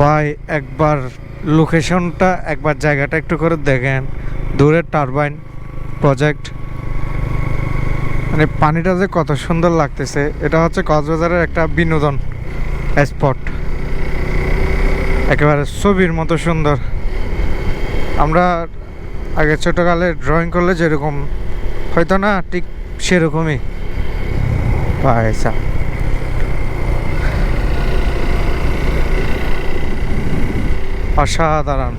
ভাই, একবার লোকেশনটা একবার জায়গাটা একটু করে দেখেন। দূরের টারবাইন প্রজেক্ট মানে পানিটা যে কত সুন্দর লাগতেছে, এটা হচ্ছে কক্সবাজারের একটা বিনোদন স্পট একেবারে ছবির মতো সুন্দর। আমরা আগে ছোটোকালে ড্রয়িং করলে যেরকম, হয়তো না ঠিক সেরকমই। পয়সা অসাধারণ